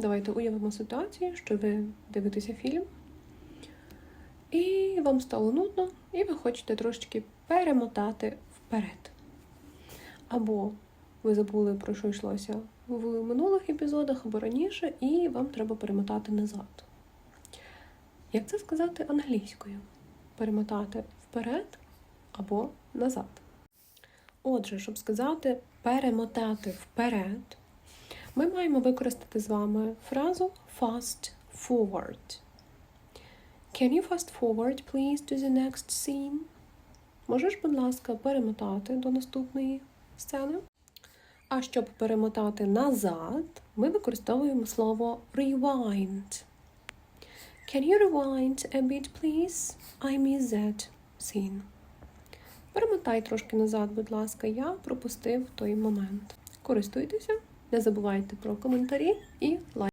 Давайте уявимо ситуацію, що ви дивитеся фільм, і вам стало нудно, і ви хочете трошечки перемотати вперед. Або ви забули, про що йшлося в минулих епізодах або раніше, і вам треба перемотати назад. Як це сказати англійською? Перемотати вперед або назад. Отже, щоб сказати перемотати вперед, ми маємо використати з вами фразу fast forward. Can you fast forward, please, to the next scene? Можеш, будь ласка, перемотати до наступної сцени? А щоб перемотати назад, ми використовуємо слово rewind. Can you rewind a bit, please? I miss that scene. Перемотай трошки назад, будь ласка, я пропустив той момент. Користуйтеся, не забувайте про коментарі і лайк.